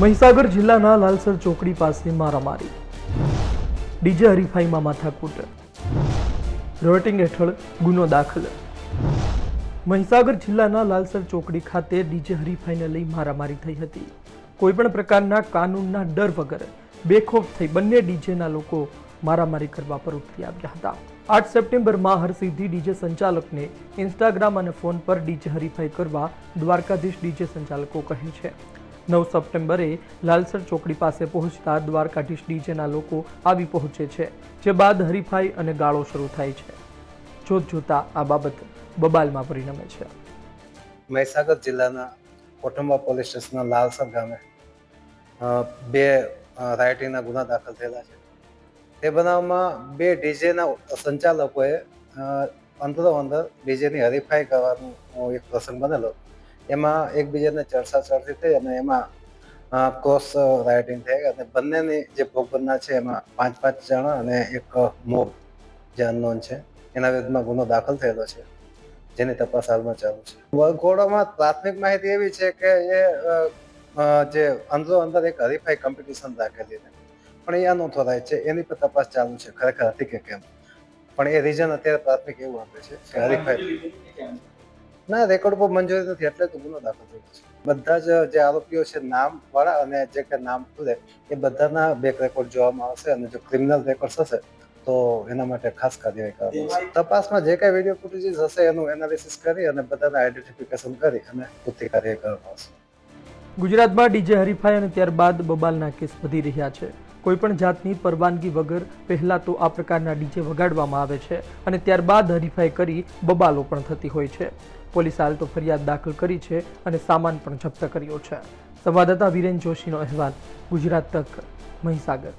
મહીસાગર જિલ્લાના લાલસર ચોકડી પાસે મારામારી ડીજે હરીફાઈમાં માથાકૂટ. રોટિંગ હેઠળ ગુનો દાખલ. મહીસાગર જિલ્લાના લાલસર ચોકડી ખાતે ડીજે હરીફાઈને લઈ મારામારી થઈ હતી. કોઈપણ પ્રકારના કાનૂનના ડર વગર બેખોફ થઈ બંને ડીજેના લોકો મારામારી કરવા પર ઉતરી આવ્યા હતા. આઠ સપ્ટેમ્બરમાં હરસિદ્ધિ ડીજે સંચાલકને ઇન્સ્ટાગ્રામ અને ફોન પર ડીજે હરીફાઈ કરવા દ્વારકાધીશ ડીજે સંચાલકો કહે છે. નવ સપ્ટેમ્બરે લાલસર ચોકડી પાસે પહોંચતા દ્વારકાધીશ ડીજેના લોકો આવી પહોંચે છે, જે બાદ હરીફાઈ અને ગાળો શરૂ થાય છે. જોત જોતા આ બાબત બબાલમાં પરિણમે છે. મહીસાગર જિલ્લાના કોટંબા પોલીસ સ્ટેશનના લાલસર ગામે બે રાયટીના ગુના દાખલ થયેલા છે. તે બનાવમાં બે ડીજેના સંચાલકોએ અંદરો અંદર ડીજેની હરીફાઈ કરવાનો એક પ્રસંગ બનેલો એમાં એકબીજાને ચર્ચા ચર્ચી થઈ અને એમાં ક્રોસ રાઇટિંગ થઈ અને બંનેની જે ભોગ છે એમાં પાંચ પાંચ જણા અને એક મોબ જે અનનોન છે, એના વિરુદ્ધમાં ગુનો દાખલ થયેલો છે, જેની તપાસ હાલમાં ચાલુ છે. વરઘોડામાં પ્રાથમિક માહિતી એવી છે કે એ જે અંદરો અંદર એક હરીફાઈ કોમ્પિટિશન રાખેલી છે. પણ એ અનઓથોરાઇઝ છે, એની પર તપાસ ચાલુ છે, ખરેખર હતી કે કેમ? પણ એ રીઝન અત્યારે પ્રાથમિક એવું આપે છે કે હરીફાઈ ના રેકોર્ડ પર મંજૂરી નથી, એટલે તો ગુનો દાખલ થયો છે. બધા જ જે આરોપીઓ છે નામ વાળા અને જે કે નામ ખુલે, એ બધાના બેક રેકોર્ડ જોવામાં આવશે અને જો ક્રિમિનલ રેકોર્ડ હશે, તો એના માટે ખાસ કાર્યવાહી કરવામાં આવશે તપાસમાં જે કાંઈ વીડિયો ફૂટેજીસ હશે, એનું એનાલિસિસ કરી અને બધાને આઈડેન્ટિફિકેશન કરી અને પૂરતી કાર્યવાહી કરવામાં આવશે. ગુજરાતમાં ડીજે હરીફાઈ અને ત્યારબાદ બબાલના કેસ વધી રહ્યા છે. કોઈપણ જાતની પરવાનગી વગર પહેલાં તો આ પ્રકારના ડીજે વગાડવામાં આવે છે અને ત્યારબાદ હરીફાઈ કરી બબાલો પણ થતી હોય છે. પોલીસ હાલ તો ફરિયાદ દાખલ કરી છે અને સામાન પણ જપ્ત કર્યો છે. સંવાદદાતા વિરેન જોશીનો અહેવાલ, ગુજરાત તક, મહીસાગર.